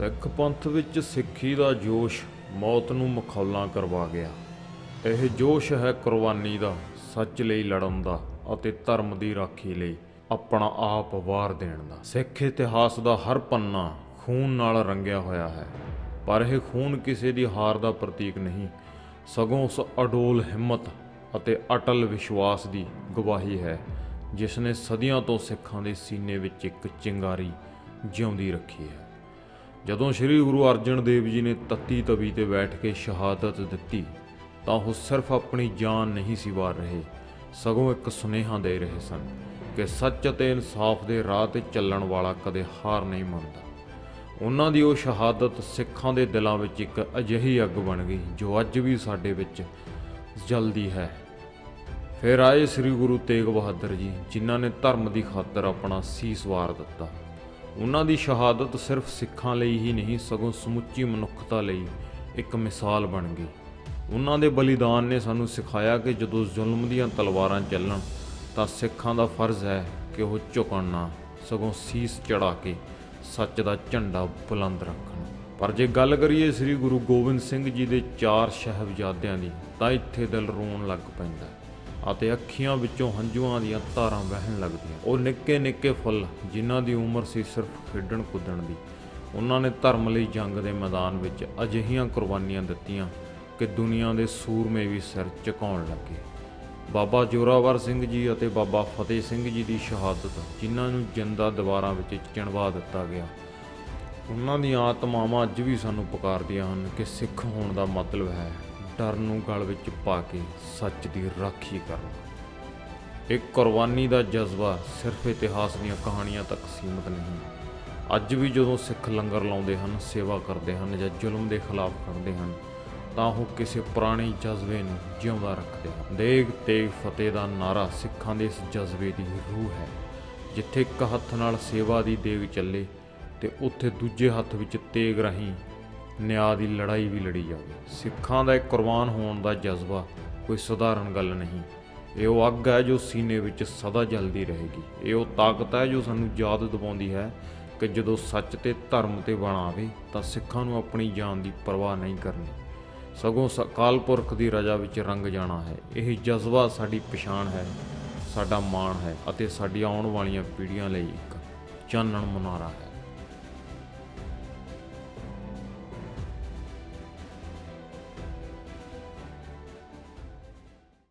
ਸਿੱਖ ਪੰਥ ਵਿੱਚ ਸਿੱਖੀ ਦਾ ਜੋਸ਼ ਮੌਤ ਨੂੰ ਮਖੌਲਾਂ ਕਰਵਾ ਗਿਆ। ਇਹ ਜੋਸ਼ ਹੈ ਕੁਰਬਾਨੀ ਦਾ, ਸੱਚ ਲਈ ਲੜਨ ਦਾ ਅਤੇ ਧਰਮ ਦੀ ਰਾਖੀ ਲਈ ਆਪਣਾ ਆਪ ਵਾਰ ਦੇਣ ਦਾ। ਸਿੱਖ ਇਤਿਹਾਸ ਦਾ ਹਰ ਪੰਨਾ ਖੂਨ ਨਾਲ ਰੰਗਿਆ ਹੋਇਆ ਹੈ, ਪਰ ਇਹ ਖੂਨ ਕਿਸੇ ਦੀ ਹਾਰ ਦਾ ਪ੍ਰਤੀਕ ਨਹੀਂ, ਸਗੋਂ ਉਸ ਅਡੋਲ ਹਿੰਮਤ ਅਤੇ ਅਟਲ ਵਿਸ਼ਵਾਸ ਦੀ ਗਵਾਹੀ ਹੈ ਜਿਸ ਨੇ ਸਦੀਆਂ ਤੋਂ ਸਿੱਖਾਂ ਦੇ ਸੀਨੇ ਵਿੱਚ ਇੱਕ ਚਿੰਗਾਰੀ ਜਿਉਂਦੀ ਰੱਖੀ ਹੈ। ਜਦੋਂ ਸ੍ਰੀ ਗੁਰੂ ਅਰਜਨ ਦੇਵ ਜੀ ਨੇ ਤੱਤੀ ਤਵੀ ਤੇ ਬੈਠ ਕੇ ਸ਼ਹਾਦਤ ਦਿੱਤੀ, ਤਾਂ ਉਹ ਸਿਰਫ ਆਪਣੀ ਜਾਨ ਨਹੀਂ ਸੀ ਵਾਰ ਰਹੇ, ਸਗੋਂ ਇੱਕ ਸੁਨੇਹਾ ਦੇ ਰਹੇ ਸਨ ਕਿ ਸੱਚ ਅਤੇ ਇਨਸਾਫ ਦੇ ਰਾਹ ਤੇ ਚੱਲਣ ਵਾਲਾ ਕਦੇ ਹਾਰ ਨਹੀਂ ਮੰਨਦਾ। ਉਹਨਾਂ ਦੀ ਉਹ ਸ਼ਹਾਦਤ ਸਿੱਖਾਂ ਦੇ ਦਿਲਾਂ ਵਿੱਚ ਇੱਕ ਅਜਿਹੀ ਅੱਗ ਬਣ ਗਈ, ਜੋ ਅੱਜ ਵੀ ਸਾਡੇ ਵਿੱਚ ਜਲਦੀ ਹੈ। ਫਿਰ ਆਏ ਸ੍ਰੀ ਗੁਰੂ ਤੇਗ ਬਹਾਦਰ ਜੀ, ਜਿਨ੍ਹਾਂ ਨੇ ਧਰਮ ਦੀ ਖਾਤਰ ਆਪਣਾ ਸੀਸ ਵਾਰ ਦਿੱਤਾ। ਉਹਨਾਂ ਦੀ ਸ਼ਹਾਦਤ ਸਿਰਫ ਸਿੱਖਾਂ ਲਈ ਹੀ ਨਹੀਂ, ਸਗੋਂ ਸਮੁੱਚੀ ਮਨੁੱਖਤਾ ਲਈ ਇੱਕ ਮਿਸਾਲ ਬਣ ਗਈ। ਉਹਨਾਂ ਦੇ ਬਲੀਦਾਨ ਨੇ ਸਾਨੂੰ ਸਿਖਾਇਆ ਕਿ ਜਦੋਂ ਜ਼ੁਲਮ ਦੀਆਂ ਤਲਵਾਰਾਂ ਚੱਲਣ, ਤਾਂ ਸਿੱਖਾਂ ਦਾ ਫਰਜ਼ ਹੈ ਕਿ ਉਹ ਝੁਕਣ ਨਾ ਸਗੋਂ ਸੀਸ ਚੜਾ ਕੇ ਸੱਚ ਦਾ ਝੰਡਾ ਬੁਲੰਦ ਰੱਖਣ। ਪਰ ਜੇ ਗੱਲ ਕਰੀਏ ਸ੍ਰੀ ਗੁਰੂ ਗੋਬਿੰਦ ਸਿੰਘ ਜੀ ਦੇ ਚਾਰ ਸ਼ਹਿਬਜ਼ਾਦਿਆਂ ਦੀ, ਤਾਂ ਇੱਥੇ ਦਿਲ ਰੋਣ ਲੱਗ ਪੈਂਦਾ। ਅਤੇ ਅੱਖੀਆਂ ਵਿੱਚੋਂ ਹੰਝੂਆਂ ਦੀਆਂ ਧਾਰਾਂ ਵਹਿਣ ਲੱਗਦੀਆਂ। ਉਹ ਨਿੱਕੇ ਨਿੱਕੇ ਫੁੱਲ, ਜਿਨ੍ਹਾਂ ਦੀ ਉਮਰ ਸੀ ਸਿਰਫ ਖੇਡਣ ਕੁੱਦਣ ਦੀ। ਉਹਨਾਂ ਨੇ ਧਰਮ ਲਈ ਜੰਗ ਦੇ ਮੈਦਾਨ ਵਿੱਚ ਅਜਿਹੀਆਂ ਕੁਰਬਾਨੀਆਂ ਦਿੱਤੀਆਂ ਕਿ ਦੁਨੀਆ ਦੇ ਸੂਰਮੇ ਵੀ ਸਿਰ ਝੁਕਾਉਣ ਲੱਗੇ। ਬਾਬਾ ਜੋਰਾਵਰ ਸਿੰਘ ਜੀ ਅਤੇ ਬਾਬਾ ਫਤਿਹ ਸਿੰਘ ਜੀ ਦੀ ਸ਼ਹਾਦਤ, ਜਿਨ੍ਹਾਂ ਨੂੰ ਜਿੰਦਾ ਦੀਵਾਰਾਂ ਵਿੱਚ ਚਿਣਵਾ ਦਿੱਤਾ ਗਿਆ। ਉਹਨਾਂ ਦੀਆਂ ਆਤਮਾਵਾਂ ਅੱਜ ਵੀ ਸਾਨੂੰ ਪੁਕਾਰਦੀਆਂ ਹਨ ਕਿ ਸਿੱਖ ਹੋਣ ਦਾ ਮਤਲਬ ਹੈ। ਡਰ ਨੂੰ ਗਲ ਵਿੱਚ ਪਾ ਕੇ ਸੱਚ ਦੀ ਰਾਖੀ ਕਰਨਾ। ਇੱਕ ਕੁਰਬਾਨੀ ਦਾ ਜਜ਼ਬਾ ਸਿਰਫ ਇਤਿਹਾਸ ਦੀਆਂ ਕਹਾਣੀਆਂ ਤੱਕ ਸੀਮਿਤ ਨਹੀਂ। ਅੱਜ ਵੀ ਜਦੋਂ ਸਿੱਖ ਲੰਗਰ ਲਾਉਂਦੇ ਹਨ, ਸੇਵਾ ਕਰਦੇ ਹਨ ਜਾਂ ਜ਼ੁਲਮ ਦੇ ਖਿਲਾਫ ਖੜਦੇ ਹਨ, ਤਾਂ ਉਹ ਕਿਸੇ ਪੁਰਾਣੇ ਜਜ਼ਬੇ ਨੂੰ ਜਿਉਂਦਾ ਰੱਖਦੇ ਹਨ। ਦੇਗ ਤੇਗ ਫਤਿਹ ਦਾ ਨਾਰਾ ਸਿੱਖਾਂ ਦੇ ਇਸ ਜਜ਼ਬੇ ਦੀ ਰੂਹ ਹੈ, ਜਿੱਥੇ ਇੱਕ ਹੱਥ ਨਾਲ ਸੇਵਾ ਦੀ ਦੇਗ ਚੱਲੇ ਤੇ ਉੱਥੇ ਦੂਜੇ ਹੱਥ ਵਿੱਚ ਤੇਗ ਰਾਹੀਂ ਨਿਆਂ ਦੀ ਲੜਾਈ ਵੀ ਲੜੀ ਜਾਵੇ ਸਿੱਖਾਂ ਦਾ ਇੱਕ ਕੁਰਬਾਨ ਹੋਣ ਦਾ ਜਜ਼ਬਾ ਕੋਈ ਸਧਾਰਨ ਗੱਲ ਨਹੀਂ। ਇਹ ਉਹ ਅੱਗ ਹੈ ਜੋ ਸੀਨੇ ਵਿੱਚ ਸਦਾ ਜਲਦੀ ਰਹੇਗੀ। ਇਹ ਉਹ ਤਾਕਤ ਹੈ ਜੋ ਸਾਨੂੰ ਯਾਦ ਦਿਵਾਉਂਦੀ ਹੈ ਕਿ ਜਦੋਂ ਸੱਚ ਤੇ ਧਰਮ ਤੇ ਬਣ ਆਵੇ ਤਾਂ ਸਿੱਖਾਂ ਨੂੰ ਆਪਣੀ ਜਾਨ ਦੀ ਪਰਵਾਹ ਨਹੀਂ ਕਰਨੀ। ਸਗੋਂ ਅਕਾਲ ਪੁਰਖ ਦੀ ਰਜਾ ਵਿੱਚ ਰੰਗ ਜਾਣਾ ਹੈ। ਇਹ ਜਜ਼ਬਾ ਸਾਡੀ ਪਛਾਣ ਹੈ, ਸਾਡਾ ਮਾਣ ਹੈ ਅਤੇ ਸਾਡੀ ਆਉਣ ਵਾਲੀਆਂ ਪੀੜ੍ਹੀਆਂ ਲਈ ਇੱਕ ਚਾਨਣ ਮੁਨਾਰਾ ਹੈ।